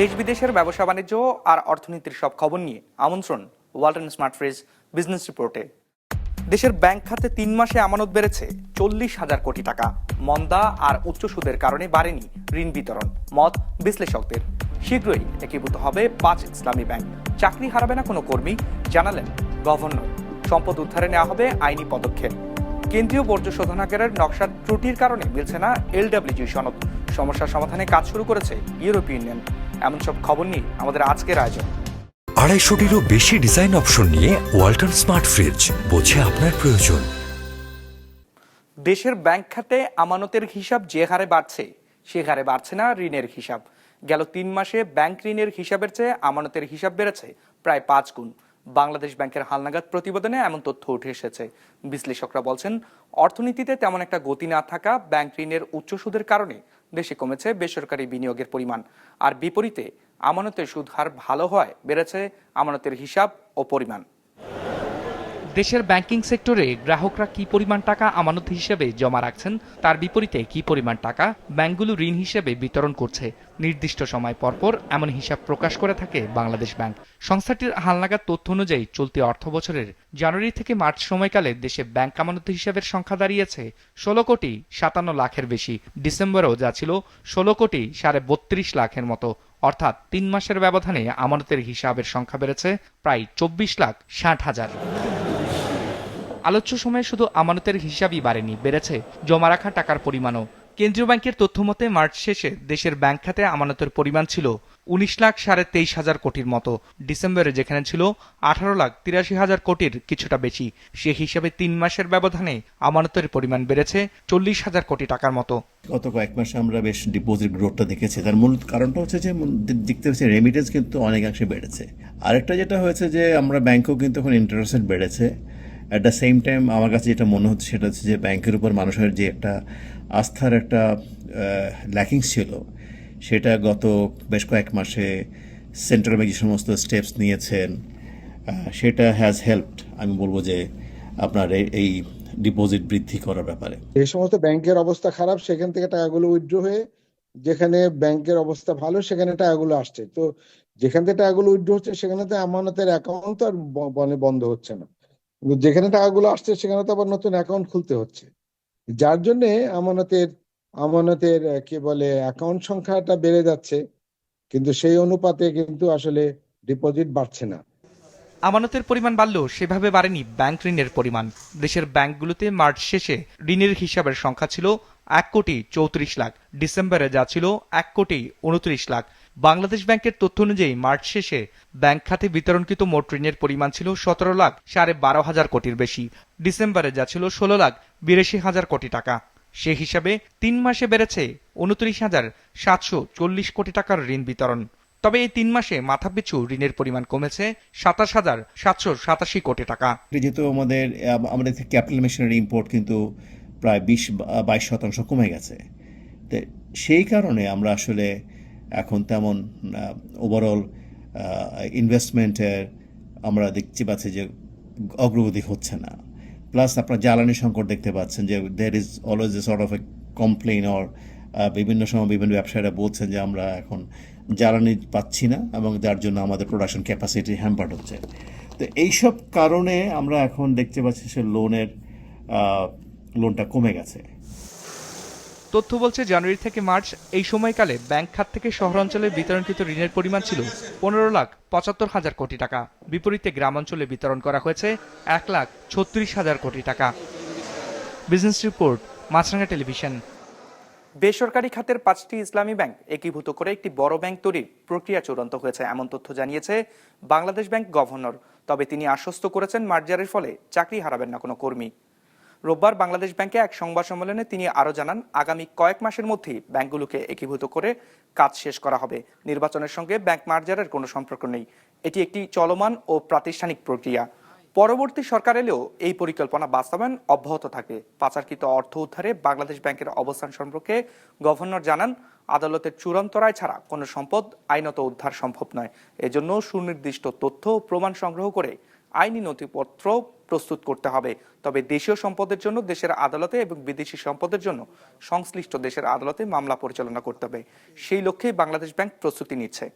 দেশ বিদেশের ব্যবসা বাণিজ্য আর অর্থনীতির সব খবর নিয়ে আমন্ত্রণ ওয়ালটন স্মার্ট ফ্রিজ বিজনেস রিপোর্টে। দেশের ব্যাংক খাতে তিন মাসে আমানত বেড়েছে চল্লিশ হাজার কোটি টাকা। মন্দা আর উচ্চ সুদের কারণে বাড়েনি ঋণ বিতরণ। মত বিশ্লেষকদের। শীঘ্রই একীভূত হবে পাঁচ ইসলামী ব্যাংক। চাকরি হারাবে না কোনো কর্মী, জানালেন গভর্নর। সম্পদ উদ্ধারে নেওয়া হবে আইনি পদক্ষেপ। কেন্দ্রীয় বর্জ্য শোধনাগারের নকশার ত্রুটির কারণে মিলছে না এলডব্লিউজি সনদ। সমস্যার সমাধানে কাজ শুরু করেছে ইউরোপীয় ইউনিয়ন। এমন সব খবর নিয়ে আমাদের আজকের আয়োজন। আড়াইশোটিরও বেশি ডিজাইন অপশন নিয়ে ওয়ালটন স্মার্ট ফ্রিজ বোঝে আপনার প্রয়োজন। দেশের ব্যাংক খাতে আমানতের হিসাব যে হারে বাড়ছে সে হারে বাড়ছে না ঋণের হিসাব। গেল তিন মাসে ব্যাংক ঋণের হিসাবের চেয়ে আমানতের হিসাব বেড়েছে প্রায় পাঁচ গুণ। বাংলাদেশ ব্যাংকের হালনাগাদ প্রতিবেদনে এমন তথ্য উঠে এসেছে। বিশ্লেষকরা বলছেন, অর্থনীতিতে তেমন একটা গতি না থাকা ব্যাংক ঋণের উচ্চ সুদের কারণে দেশে কমেছে বেসরকারি বিনিয়োগের পরিমাণ। আর বিপরীতে, আমানতের সুদ হার ভালো হয় বেড়েছে আমানতের হিসাব ও পরিমাণ। দেশের ব্যাংকিং সেক্টরে গ্রাহকরা কি পরিমাণ টাকা আমানত হিসেবে জমা রাখছেন, তার বিপরীতে কি পরিমাণ টাকা ব্যাংকগুলো ঋণ হিসেবে বিতরণ করছে? নির্দিষ্ট সময় পরপর এমন হিসাব প্রকাশ করে থাকে বাংলাদেশ ব্যাংক। সংস্থাটির হালনাগাদ তথ্য অনুযায়ী, চলতি অর্থ বছরের জানুয়ারি থেকে মার্চ সময়কালে দেশে ব্যাংক আমানত হিসাবের সংখ্যা দাঁড়িয়েছে ষোলো কোটি সাতান্ন লাখের বেশি। ডিসেম্বরেও যা ছিল ষোলো কোটি সাড়ে বত্রিশ লাখের মতো। অর্থাৎ তিন মাসের ব্যবধানে আমানতের হিসাবের সংখ্যা বেড়েছে প্রায় চব্বিশ লাখ ষাট হাজার। আলোচ্য সময়ে শুধু আমানতের হিসাবই বাড়েনি, বেড়েছে। জমা রাখা টাকার পরিমাণও। কেন্দ্রীয় ব্যাংকের তথ্য মতে, মার্চ শেষে দেশের ব্যাংক খাতে আমানতের পরিমাণ ছিল উনিশ লাখ সাড়ে তেইশ হাজার কোটির মতো। ডিসেম্বরে যেখানে ছিল আঠারো লাখ তিরাশি হাজার কোটির কিছুটা বেশি। সে হিসাবে তিন মাসের ব্যবধানে আমানতের পরিমাণ বেড়েছে চল্লিশ হাজার কোটি টাকার মতো। গত কয়েক মাসে আমরা বেশ ডিপোজিট গ্রোথটা দেখেছি। তার মূল কারণটা হচ্ছে যে দেখতে হচ্ছে রেমিটেন্স কিন্তু অনেকাংশে বেড়েছে। আরেকটা যেটা হয়েছে যে, আমরা ব্যাংকও কিন্তু এখন ইন্টারেস্ট বেড়েছে। অ্যাট দ্য সেম টাইম আমার কাছে যেটা মনে হচ্ছে সেটা হচ্ছে যে ব্যাংকের উপর মানুষের যে একটা আস্থার একটা ল্যাকিংস ছিল, সেটা গত বেশ কয়েক মাসে সেন্ট্রাল ব্যাংক যে সমস্ত স্টেপস নিয়েছেন সেটা হ্যাজ হেল্পড আমি বলব যে আপনার এই- ডিপোজিট বৃদ্ধি করার ব্যাপারে। যে সমস্ত ব্যাংকের অবস্থা খারাপ, সেখান থেকে টাকাগুলো উইথড্র হয়ে যেখানে ব্যাংকের অবস্থা ভালো, সেখানে টাকাগুলো আসছে। তো যেখান থেকে টাকাগুলো উইথড্র হচ্ছে, সেখানে তো আমানতের অ্যাকাউন্ট আর বনে বন্ধ হচ্ছে না। যেখানে টাকাগুলো আসছে সেখানে তো আবার নতুন অ্যাকাউন্ট খুলতে হচ্ছে। যার জন্যে আমানতের আমানতের কি বলে অ্যাকাউন্ট সংখ্যাটা বেড়ে যাচ্ছে, কিন্তু সেই অনুপাতে কিন্তু আসলে ডিপোজিট বাড়ছে না। আমানতের পরিমাণ বাড়লেও সেভাবে বাড়েনি ব্যাংক ঋণের পরিমাণ। দেশের ব্যাংকগুলোতে মার্চ শেষে ঋণের হিসাবের সংখ্যা ছিল এক কোটি চৌত্রিশ লাখ। ডিসেম্বরে যা ছিল এক কোটি উনত্রিশ লাখ। বাংলাদেশ ব্যাংকের তথ্য অনুযায়ী মার্চ শেষে ব্যাংক খাতে বিতরণকৃত মোট ঋণের পরিমাণ ছিল সতেরো লাখ সাড়ে বারো হাজার কোটির বেশি। ডিসেম্বরে যা ছিল ষোলো লাখ বিরাশি হাজার কোটি টাকা। সে হিসাবে তিন মাসে বেড়েছে উনত্রিশ হাজার সাতশো চল্লিশ কোটি টাকার ঋণ বিতরণ। তবে এই তিন মাসে মাথাপিছু ঋণের পরিমাণ কমেছে সাতাশ হাজার সাতশো সাতাশি কোটি টাকা। যেহেতু আমাদের আমাদের ক্যাপিটাল মেশিনারি ইম্পোর্ট কিন্তু প্রায় বিশ বাইশ শতাংশ কমে গেছে। সেই কারণে আমরা আসলে এখন তেমন ওভারঅল ইনভেস্টমেন্টের আমরা দেখতে পাচ্ছি যে অগ্রগতি হচ্ছে না। প্লাস আপনার জ্বালানি সংকট দেখতে পাচ্ছেন যে there is always a sort of a complain or বিভিন্ন সময় বিভিন্ন ব্যবসায়ীরা বলছেন যে আমরা এখন জ্বালানি পাচ্ছি না এবং যার জন্য আমাদের প্রোডাকশন ক্যাপাসিটি হ্যাম্পার্ড হচ্ছে। তো এইসব কারণে আমরা এখন দেখতে পাচ্ছি সে লোনের লোনটা কমে গেছে। তথ্য বলছে, জানুয়ারি থেকে মার্চ এই সময়কালে ব্যাংক খাত থেকে শহরাঞ্চলে বিতরণকৃত ঋণের পরিমাণ ছিল পনেরো লাখ পঁচাত্তর হাজার কোটি টাকা। বিপরীতে গ্রামাঞ্চলে বিতরণ করা হয়েছে এক লাখ ছত্রিশ হাজার কোটি টাকা। Business report Maasranga television. বেসরকারি খাতের পাঁচটি ইসলামী ব্যাংক একীভূত করে একটি বড় ব্যাংক তৈরির প্রক্রিয়া চূড়ান্ত হয়েছে, এমন তথ্য জানিয়েছে বাংলাদেশ ব্যাংক গভর্নর। তবে তিনি আশ্বস্ত করেছেন, মার্জারের ফলে চাকরি হারাবেন না কোনো কর্মী। রোববার বাংলাদেশ ব্যাংকে এক সংবাদ সম্মেলনে তিনি আরও জানান, আগামী কয়েক মাসের মধ্যেই ব্যাংকগুলোকে একীভূত করে কাজ শেষ করা হবে। নির্বাচনের সঙ্গে ব্যাংক মার্জারের কোনো সম্পর্ক নেই। এটি একটি চলমান ও প্রাতিষ্ঠানিক প্রক্রিয়া। পরবর্তী সরকার এলেও এই পরিকল্পনা বাস্তবায়ন অব্যাহত থাকে। পাচারকৃত অর্থ উদ্ধারে বাংলাদেশ ব্যাংকের অবস্থান সম্পর্কে গভর্নর জানান, আদালতের চূড়ান্ত রায় ছাড়া কোনো সম্পদ আইনত উদ্ধার সম্ভব নয়। এজন্য সুনির্দিষ্ট তথ্য ও প্রমাণ সংগ্রহ করে আইনি নথিপত্র প্রস্তুত করতে হবে। তবে দেশীয় সম্পদের জন্য দেশের আদালতে এবং বিদেশি সম্পদের জন্য সংশ্লিষ্ট দেশের আদালতে মামলা পরিচালনা করতে হবে। সেই লক্ষ্যে বাংলাদেশ ব্যাংক প্রস্তুতি নিচ্ছে।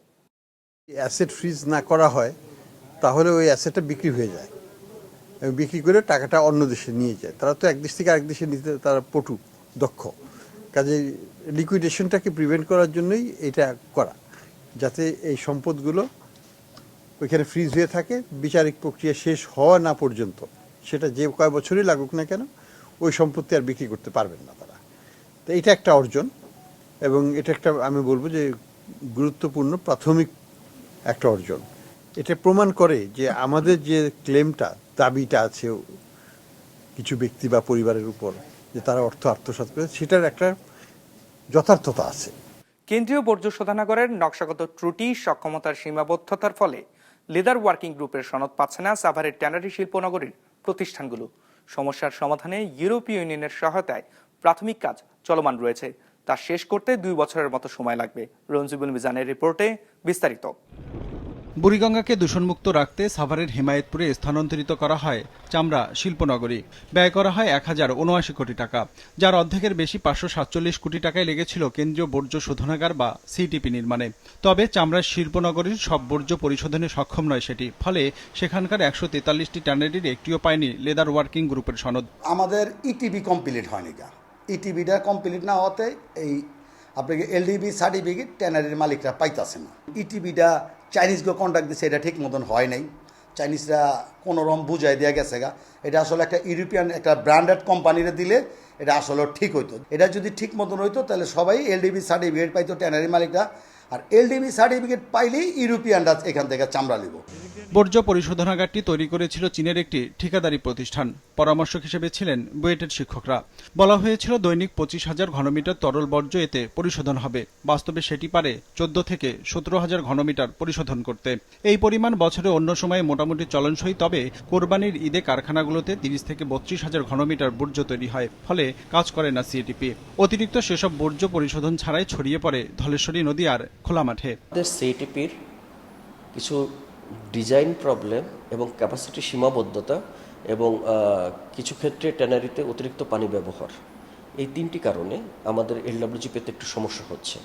অ্যাসেট ফ্রিজ না করা হয়, তাহলে ওই অ্যাসেটটা বিক্রি হয়ে যায়। এবং বিক্রি করে টাকাটা অন্য দেশে নিয়ে যায়। তারা তো এক দেশ থেকে আরেক দেশে নিতে, তারা পটু, দক্ষ। কাজে লিকুইডেশনটাকে প্রিভেন্ট করার জন্যই এটা করা, যাতে এই সম্পদগুলো ওইখানে ফ্রিজ হয়ে থাকে, বিচারিক প্রক্রিয়া শেষ হওয়া না পর্যন্ত, সেটা যে কয় বছরই লাগুক না কেন, ওই সম্পত্তি আর বিক্রি করতে পারবেন না তারা। তো এটা একটা অর্জন, এবং এটা একটা আমি বলব যে গুরুত্বপূর্ণ প্রাথমিক একটা অর্জন। এটা প্রমাণ করে যে আমাদের যে ক্লেমটা, দাবিটা আছে কিছু ব্যক্তি বা পরিবারের উপর, যে তারা অর্থ আত্মসাৎ করে, সেটার একটা যথার্থতা আছে। কেন্দ্রীয় বর্জ্য শোধনাগারের নকশাগত ত্রুটি, সক্ষমতার সীমাবদ্ধতার ফলে লেদার ওয়ার্কিং গ্রুপের সনদ পাচ্ছে না সাভারের ট্যানারি শিল্পনগরীর প্রতিষ্ঠানগুলো। সমস্যার সমাধানে ইউরোপীয় ইউনিয়নের সহায়তায় প্রাথমিক কাজ চলমান রয়েছে। তা শেষ করতে দুই বছরের মতো সময় লাগবে। রঞ্জিবুল মিজানের রিপোর্টে বিস্তারিত। বুড়িগঙ্গাকে দূষণমুক্ত রাখতে সাভারের হিমায়তপুরে স্থানান্তরিত করা হয় চামড়া শিল্পনগরী। ব্যয় করা হয় এক হাজার উনআশি কোটি টাকা, যার অর্ধেকের বেশি পাঁচশো সাতচল্লিশ কোটি টাকায় লেগেছিল কেন্দ্রীয় বর্জ্য শোধনাগার বা সিটিপি নির্মাণে। তবে চামড়ার শিল্পনগরীর সব বর্জ্য পরিশোধনে সক্ষম নয় সেটি, ফলে সেখানকার একশো তেতাল্লিশটি ট্যানারির একটিও পায়নি লেদার ওয়ার্কিং গ্রুপের সনদ। আমাদের ইটিভি কমপ্লিট হয়নি গা। ইটিভিটা কমপ্লিট না হওয়াতে এই আপনাকে এলডিবি সার্টিফিকেট ট্যানারির মালিকরা পাইতাছে না। ইটিভিটা চাইনিজকে কন্ট্যাক্ট দিচ্ছে এটা ঠিক মতন হয় নাই। চাইনিজরা কোনো রম বুঝাই দেওয়া গেছে গা। এটা আসলে একটা ইউরোপিয়ান একটা ব্র্যান্ডেড কোম্পানিরে দিলে এটা আসলে ঠিক হইতো। এটা যদি ঠিক মতন হইতো, তাহলে সবাই এলডিবি সার্টিফিকেট পাইতো ট্যানারি মালিকরা। আর এলডিবি সার্টিফিকেট পাইলেই ইউরোপিয়ানরা এখান থেকে চামড়া নিব। বর্জ্য পরিশোধনাগারটি তৈরি করেছিল চীনের একটি ঠিকাদারি প্রতিষ্ঠান। পরামর্শক হিসেবে ছিলেন বুয়েটের শিক্ষকরা। বলা হয়েছিল দৈনিক পঁচিশ হাজার ঘনমিটার তরল বর্জ্য এতে পরিশোধন হবে। বাস্তবে সেটি পারে চোদ্দ থেকে সতেরো হাজার ঘনমিটার পরিশোধন করতে। এই পরিমাণ বছরে অন্য সময়ে মোটামুটি চলনসই, তবে কোরবানির ঈদে কারখানাগুলোতে তিরিশ থেকে বত্রিশ হাজার ঘনমিটার বর্জ্য তৈরি হয়, ফলে কাজ করে না সিএটিপি। অতিরিক্ত সেসব বর্জ্য পরিশোধন ছাড়াই ছড়িয়ে পড়ে ধলেশ্বরী নদী আর খোলা মাঠে। সিটিপির কিছু ডিজাইন প্রবলেম এবং ক্যাপাসিটি সীমাবদ্ধতা এবং কিছু ক্ষেত্রে ট্যানারিতে অতিরিক্ত পানি ব্যবহার। এই তিনটি কারণে আমাদের এলডব্লিউজি পেতে একটু সমস্যা হচ্ছে।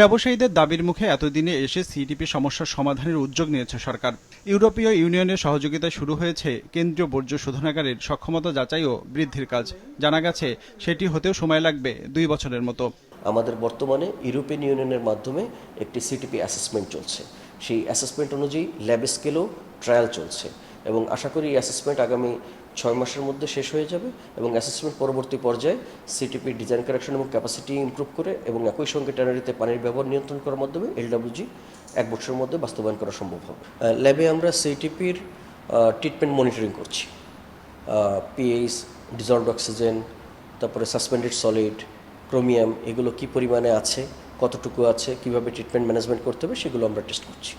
ব্যবসায়ীদের দাবির মুখে এতদিনে এসে সিটিপি সমস্যার সমাধানের উদ্যোগ নিয়েছে সরকার। ইউরোপীয় ইউনিয়নের সহযোগিতায় শুরু হয়েছে কেন্দ্রীয় বর্জ্য শোধনাগারের সক্ষমতা যাচাই ও বৃদ্ধির কাজ। জানা গেছে সেটি হতেও সময় লাগবে দুই বছরের মতো। আমাদের বর্তমানে ইউরোপিয়ান ইউনিয়নের মাধ্যমে একটি সিটিপি অ্যাসেসমেন্ট চলছে। সেই অ্যাসেসমেন্ট অনুযায়ী ল্যাব স্কেলও ট্রায়াল চলছে এবং আশা করি এই অ্যাসেসমেন্ট আগামী ছয় মাসের মধ্যে শেষ হয়ে যাবে এবং অ্যাসেসমেন্ট পরবর্তী পর্যায়ে সিটিপি ডিজাইন কারেকশন এবং ক্যাপাসিটি ইমপ্রুভ করে এবং একই সঙ্গে ট্যানারিতে পানির ব্যবহার নিয়ন্ত্রণ করার মাধ্যমে এলডব্লিউজি এক বছরের মধ্যে বাস্তবায়ন করা সম্ভব হবে। ল্যাবে আমরা সিটিপির ট্রিটমেন্ট মনিটরিং করছি। পিএইচ ডিজলভড অক্সিজেন তারপরে সাসপেন্ডেড সলিড ক্রোমিয়াম এগুলো কি পরিমাণে আছে কতটুকু আছে কীভাবে ট্রিটমেন্ট ম্যানেজমেন্ট করতে হবে সেগুলো আমরা টেস্ট করছি।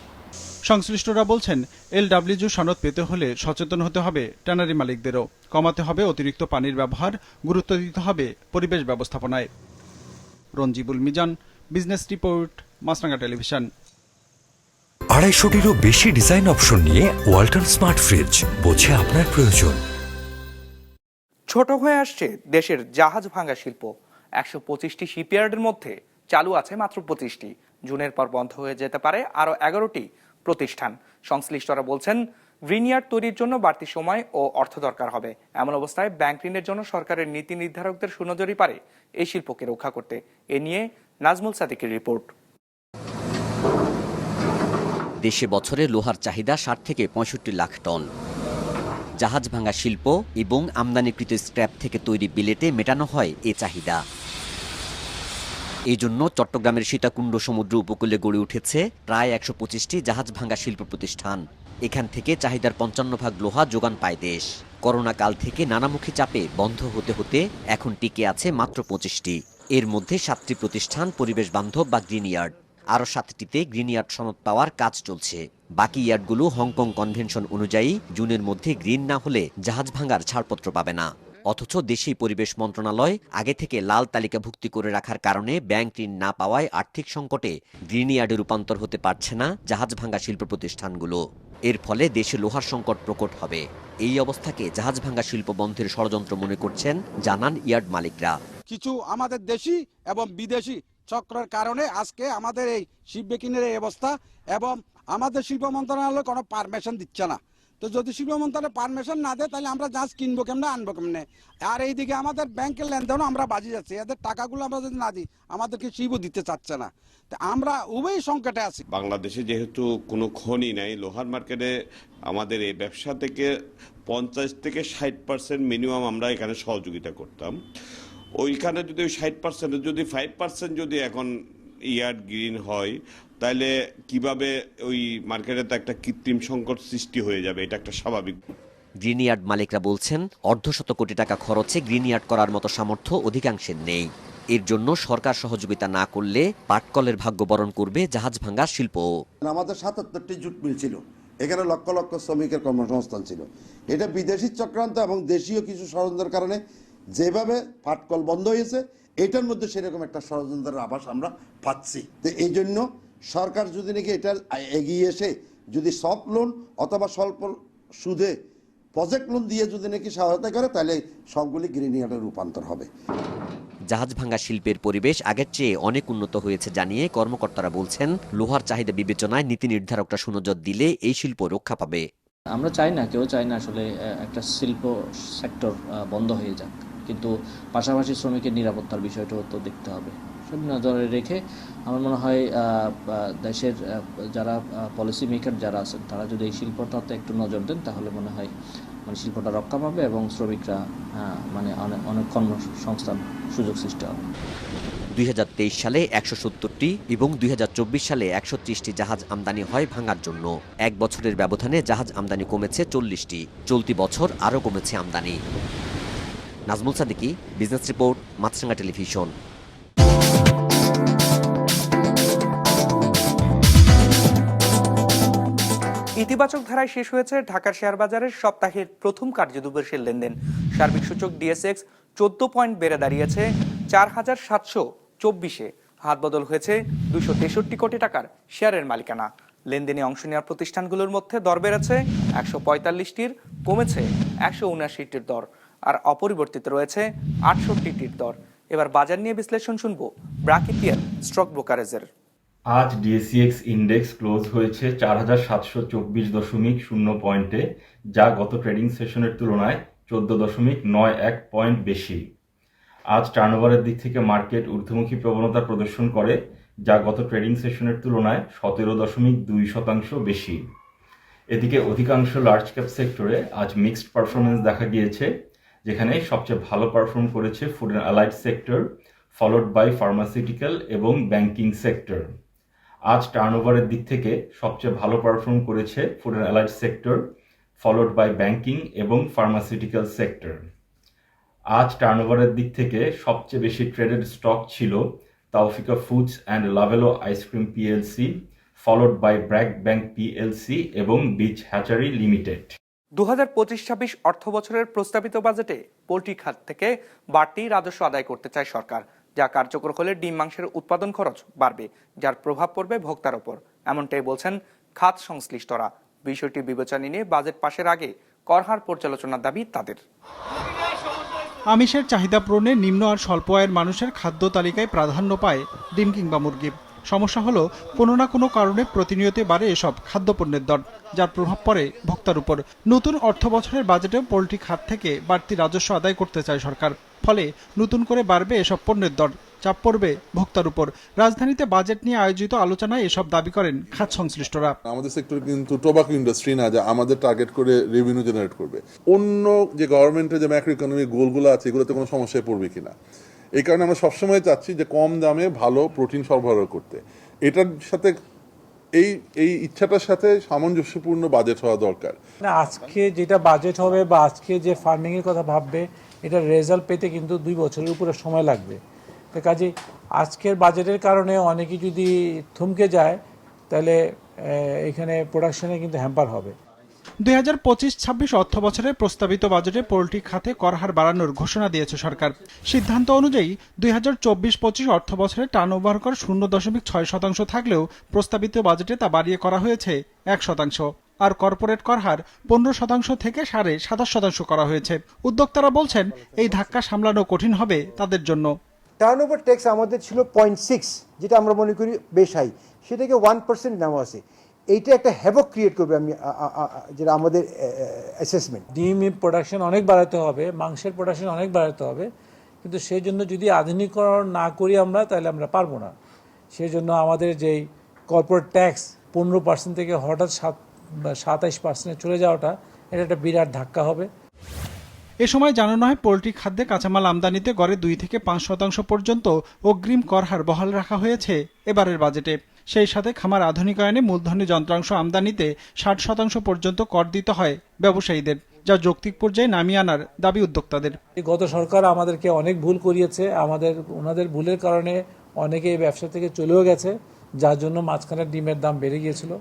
সংশ্লিষ্টরা বলছেন এলডব্লিউজি সনদ পেতে হলে সচেতন হতে হবে ট্যানারি মালিকদেরও। কমাতে হবে অতিরিক্ত পানির ব্যবহার গুরুত্ব দিতে হবে পরিবেশ ব্যবস্থাপনায়। Ranjibul Mizan business report Maasranga television. আড়াইশোটিরও বেশি ডিজাইন অপশন নিয়ে ওয়ালটন স্মার্ট ফ্রিজ বোঝে আপনার প্রয়োজন। ছোট হয়ে আসছে দেশের জাহাজ ভাঙা শিল্প। একশো পঁচিশটি শিপইয়ার্ডের মধ্যে চালু আছে মাত্র পঁচিশটি। জুনের পর বন্ধ হয়ে যেতে পারে আরও এগারোটি প্রতিষ্ঠান। সংশ্লিষ্টরা বলছেন ঋণিয়ার্ড তৈরির জন্য বাড়তি সময় ও অর্থ দরকার হবে। এমন অবস্থায় ব্যাংক ঋণের জন্য সরকারের নীতি নির্ধারকদের সুনজরই পারে এই শিল্পকে রক্ষা করতে। এ নিয়ে নাজমুল সাদিকের রিপোর্ট। দেশে বছরে লোহার চাহিদা ষাট থেকে পঁয়ষট্টি লাখ টন। জাহাজ ভাঙা শিল্প এবং আমদানিকৃত স্ক্র্যাপ থেকে তৈরি বিলেটে মেটানো হয় এ চাহিদা। এই জন্য চট্টগ্রামের সীতাকুণ্ড সমুদ্র উপকূলে গড়ে উঠেছে প্রায় একশো পঁচিশটি জাহাজ ভাঙা শিল্প প্রতিষ্ঠান। এখান থেকে চাহিদার পঞ্চান্ন ভাগ লোহা যোগান পায় দেশ। করোনা কাল থেকে নানামুখী চাপে বন্ধ হতে হতে এখন টিকে আছে মাত্র পঁচিশটি। এর মধ্যে সাতটি প্রতিষ্ঠান, পরিবেশ বান্ধব বা গ্রিন ইয়ার্ড আরও সাতটিতে গ্রিন ইয়ার্ড সনদ পাওয়ার কাজ চলছে। বাকি ইয়ার্ডগুলো হংকং কনভেনশন অনুযায়ী জুনের মধ্যে গ্রিন না হলে জাহাজ ভাঙার ছাড়পত্র পাবে না। অথচ দেশি পরিবেশ মন্ত্রণালয় আগে থেকে লাল তালিকাভুক্তি করে রাখার কারণে ব্যাংক ঋণ না পাওয়ায় আর্থিক সংকটে গ্রিন ইয়ার্ডে রূপান্তর হতে পারছে না জাহাজ ভাঙা শিল্প প্রতিষ্ঠানগুলো। এর ফলে দেশে লোহার সংকট প্রকট হবে। এই অবস্থাকে জাহাজ ভাঙা শিল্প বন্ধের ষড়যন্ত্র মনে করছেন জানান ইয়ার্ড মালিকরা। কিছু আমাদের দেশি এবং বিদেশি চক্রের কারণে আজকে আমাদের এই বেকিনের এই অবস্থা এবং আমাদের শিল্প মন্ত্রণালয় কোনো পারমিশন দিচ্ছে না। তো যদি শিল্প মন্ত্রণালয় পারমিশন না দেয়, তাহলে আমরা জাহাজ কিনবো কেমনে, আনব কেমনে? আর এইদিকে আমাদের ব্যাংকের লেনদেনও আমরা বাজি যাচ্ছি। এদের টাকাগুলো আমরা যদি না দিই, আমাদেরকে শিল্প দিতে চাচ্ছে না। তো আমরা উভয় সংকটে আছি। বাংলাদেশে যেহেতু কোনো খনি নাই, লোহার মার্কেটে আমাদের এই ব্যবসা থেকে পঞ্চাশ থেকে ষাট পার্সেন্ট মিনিমাম আমরা এখানে সহযোগিতা করতাম। ওইখানে যদি ওই ষাট পার্সেন্টের যদি ফাইভ পার্সেন্ট যদি এখন ইয়ার্ড গ্রিন হয় তাহলে কীভাবে ওই মার্কেটে তো একটা কৃত্রিম সংকট সৃষ্টি হয়ে যাবে এটা একটা স্বাভাবিক। গ্রিনইয়ার্ড মালিকরা বলছেন অর্ধশত কোটি টাকা খরচে গ্রিনইয়ার্ড করার মতো সামর্থ্য অধিকাংশের নেই। এর জন্য সরকার সহযোগিতা না করলে পাটকলের ভাগ্য বরণ করবে জাহাজ ভাঙ্গা শিল্প। আমাদের সাতাত্তরটি জুট মিল ছিল এখানে লক্ষ লক্ষ শ্রমিকের কর্মসংস্থান ছিল। এটা বিদেশি চক্রান্ত এবং দেশীয় কিছু ষড়যন্ত্রের কারণে যেভাবে ফাটকল বন্ধ হয়েছে এটার মধ্যে সেরকম একটা ষড়যন্ত্রের আভাস আমরা পাচ্ছি। তো এই জন্য সরকার যদি নাকি এটা এগিয়ে এসে যদি সফট লোন অথবা স্বল্প সুদে প্রজেক্ট লোন দিয়ে যদি নাকি সহায়তা করে তাহলে সবগুলি গ্রিনিয়ারে রূপান্তর হবে। জাহাজ ভাঙ্গা শিল্পের পরিবেশ আগের চেয়ে অনেক উন্নত হয়েছে জানিয়ে কর্মকর্তারা বলছেন লোহার চাহিদা বিবেচনায় নীতি নির্ধারকরা সুনজর দিলে এই শিল্প রক্ষা পাবে। আমরা চাই না কেউ চাই না আসলে একটা শিল্প সেক্টর বন্ধ হয়ে যাক। কিন্তু পাশাপাশি শ্রমিকের নিরাপত্তার বিষয়টাও তো দেখতে হবে। সব নজরে রেখে আমার মনে হয় দেশের যারা পলিসি মেকার যারা আছেন, তারা যদি এই শিল্পটাতে একটু নজর দেন, তাহলে মনে হয় মানে শিল্পটা রক্ষা পাবে এবং শ্রমিকরা মানে অনেক অনেক কর্মসংস্থান সুযোগ সৃষ্টি হবে। দুই হাজার তেইশ সালে একশো সত্তরটি এবং দুই হাজার চব্বিশ সালে একশো ত্রিশটি জাহাজ আমদানি হয় ভাঙার জন্য। এক বছরের ব্যবধানে জাহাজ আমদানি কমেছে চল্লিশটি। চলতি বছর আরও কমেছে আমদানি। Nazmul Sadiki, business report Maasranga television. ইতিবাচক ধারায় শেষ হয়েছে ঢাকার শেয়ার বাজারের সপ্তাহের প্রথম কার্যদিবসের লেনদেন। সার্বিক সূচক ডিএসএক্স চোদ্দ পয়েন্ট বেড়ে দাঁড়িয়েছে চার হাজার সাতশো চব্বিশে। হাত বদল হয়েছে দুশো তেষট্টি কোটি টাকার শেয়ারের মালিকানা। লেনদেনে অংশ নেওয়া প্রতিষ্ঠানগুলোর মধ্যে দর বেড়েছে একশো পঁয়তাল্লিশটির, কমেছে একশো উনআশিটির দর। আর অপরিবর্তিত রয়েছে আটষট্টিটির দর। এবার বাজার নিয়ে বিশ্লেষণ শুনব ব্রাকিপিয়ার স্টক ব্রোকারেজের। আজ ডিএসিএক্স ইন্ডেক্স ক্লোজ হয়েছে চার হাজার সাতশো চব্বিশ দশমিক শূন্য পয়েন্টে, যা গত ট্রেডিং সেশনের তুলনায় চোদ্দ দশমিক নয় এক পয়েন্ট বেশি। আজ টার্নওভারের দিক থেকে মার্কেট ঊর্ধ্বমুখী প্রবণতা প্রদর্শন করে, যা গত ট্রেডিং সেশনের তুলনায় সতেরো দশমিক দুই শতাংশ বেশি। এদিকে অধিকাংশ লার্জ ক্যাপ সেক্টরে আজ মিক্সড পারফরমেন্স দেখা গিয়েছে। যেখানে সবচেয়ে ভালো পারফর্ম করেছে food and allied sector followed by pharmaceutical এবং ব্যাংকিং সেক্টর আজ টার্নওভারের দিক থেকে সবচেয়ে ভালো পারফর্ম করেছে food and allied sector followed by banking এবং ফার্মাসিউটিক্যাল সেক্টর আজ টার্নওভারের দিক থেকে সবচেয়ে বেশি ট্রেডেড স্টক ছিল Taufika foods and Lovello ice cream PLC followed by BRAC bank PLC এবং বিচ হ্যাচারি লিমিটেড দু হাজার পঁচিশ ছাব্বিশ অর্থ বছরের প্রস্তাবিত বাজেটে পোলট্রি খাত থেকে বাড়তি রাজস্ব আদায় করতে চায় সরকার, যা কার্যকর হলে ডিম মাংসের উৎপাদন খরচ বাড়বে, যার প্রভাব পড়বে ভোক্তার ওপর। এমনটাই বলছেন খাত সংশ্লিষ্টরা। বিষয়টি বিবেচনা নিয়ে বাজেট পাশের আগে করহার পর্যালোচনার দাবি তাদের। আমিষের চাহিদা পূরণে নিম্ন আর স্বল্প আয়ের মানুষের খাদ্য তালিকায় প্রাধান্য পায় ডিম কিংবা মুরগি। সমস্যা হলো কোনো না কোনো কারণে প্রতিনিয়ত বাড়ে এসব খাদ্যপণ্যের দর, যার প্রভাব পড়ে ভোক্তার উপর। নতুন অর্থ বছরের বাজেটেও পোলট্রি খাত থেকে বাড়তি রাজস্ব আদায় করতে চায় সরকার, ফলে নতুন করে বাড়বে এসব পণ্যের দর, চাপ পড়বে ভোক্তার উপর। রাজধানীতে বাজেট নিয়ে আয়োজিত আলোচনায় এসব দাবি করেন খাত সংশ্লিষ্টরা। আমাদের সেক্টর কিন্তু টোবাকো ইন্ডাস্ট্রি না, যে আমাদের টার্গেট করে রেভিনিউ জেনারেট করবে। অন্য যে গভর্নমেন্টের যে ম্যাক্রো ইকোনমিক গোলগুলো আছে, এগুলোতে কোনো সমস্যায় পড়বে কিনা? এই কারণে আমরা সবসময় চাচ্ছি যে কম দামে ভালো প্রোটিন সরবরাহ করতে। এটার সাথে এই এই ইচ্ছাটার সাথে সামঞ্জস্যপূর্ণ বাজেট হওয়া দরকার। না, আজকে যেটা বাজেট হবে বা আজকে যে এর কথা ভাববে, এটা রেজাল্ট পেতে কিন্তু দুই বছরের উপরে সময় লাগবে। তো কাজে আজকের বাজেটের কারণে অনেকে যদি থমকে যায়, তাহলে এখানে প্রোডাকশনে কিন্তু হ্যাম্পার হবে। দুই হাজার পঁচিশ ছাব্বিশ অর্থ বছরে প্রস্তাবিত বাজেটে পোলট্রি খাতে কর হার বাড়ানোর ঘোষণা দিয়েছে সরকার। সিদ্ধান্ত অনুযায়ী দুই হাজার চব্বিশ পঁচিশ অর্থ বছরে টার্ন ওভার কর শূন্য দশমিক ছয় শতাংশ থাকলেও প্রস্তাবিত বাজেটে তা বাড়িয়ে করা হয়েছে এক শতাংশ। আর কর্পোরেট কর হার পনেরো শতাংশ থেকে সাড়ে সাতাশ শতাংশ করা হয়েছে। উদ্যোক্তারা বলছেন, এই ধাক্কা সামলানো কঠিন হবে তাদের জন্য। টার্ন ওভার ট্যাক্স আমাদের ছিল পয়েন্ট সিক্স যেটা আমরা মনে করি বেশ হাই সেটাকে ওয়ান পার্সেন্ট নেওয়া আছে। এইটা একটা হ্যাভক ক্রিয়েট করবে আমি যেটা আমাদের অ্যাসেসমেন্ট ডিম প্রোডাকশন অনেক বাড়াতে হবে মাংসের প্রোডাকশন অনেক বাড়াতে হবে কিন্তু সেই জন্য যদি আধুনিকরণ না করি আমরা তাহলে আমরা পারব না। সেই জন্য আমাদের যেই কর্পোরেট ট্যাক্স পনেরো পার্সেন্ট থেকে হঠাৎ সাত সাতাইশ পার্সেন্টে চলে যাওয়াটা এটা একটা বিরাট ধাক্কা হবে। এ সময় জানানো হয় পোলট্রি খাদ্যে কাঁচামাল আমদানিতে গড়ে দুই থেকে পাঁচ শতাংশ পর্যন্ত অগ্রিম কর হার বহাল রাখা হয়েছে এবারের বাজেটে। সেই সাথে খামার আধুনিকায়নে মূলধনী যন্ত্রাংশ আমদানিতে ষাট শতাংশ পর্যন্ত কর দিতে হয় ব্যবসায়ীদের যা যৌক্তিক পর্যায়ে নামিয়ে আনার দাবি উদ্যোক্তাদের। গত সরকার আমাদেরকে অনেক ভুল করিয়েছে। আমাদের ওনাদের ভুলের কারণে অনেকে এই ব্যবসা থেকে চলেও গেছে যার জন্য মাঝখানে ডিমের দাম বেড়ে গিয়েছিল।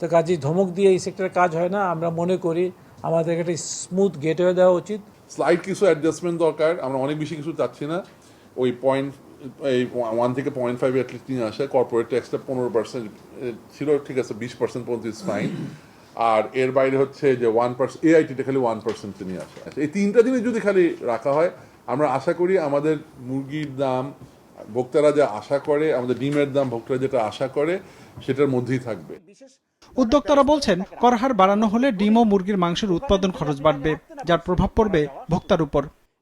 তো কাজেই ধমক দিয়ে এই সেক্টরে কাজ হয় না। আমরা মনে করি আমাদেরকে একটা স্মুথ গেটওয়ে দেওয়া উচিত। স্লাইড কিছু অ্যাডজাস্টমেন্ট দরকার। আমরা অনেক বেশি কিছু চাচ্ছি না। ওই পয়েন্ট এই ওয়ান থেকে পয়েন্ট ফাইভ অ্যাটলিস্ট নিয়ে আসে কর্পোরেট ট্যাক্সটা পনেরো পার্সেন্ট ছিল, ঠিক আছে, বিশ পার্সেন্ট পর্যন্ত ইজ ফাইন আর এর বাইরে হচ্ছে যে ওয়ান পার্সেন্ট এআইটিটা খালি ওয়ান পার্সেন্টে নিয়ে আসা। এই তিনটা জিনিস যদি খালি রাখা হয়, আমরা আশা করি আমাদের মুরগির দাম, ভোক্তারা যা আশা করে, আমাদের ডিমের দাম, ভোক্তারা যেটা আশা করে, সেটার মধ্যেই থাকবে। উদ্যোক্তারা বলছেন, কর হার বাড়ানো হলে ডিম ও মুরগির মাংসের উৎপাদন খরচ বাড়বে, যার প্রভাব পড়বে ভোক্তার উপর।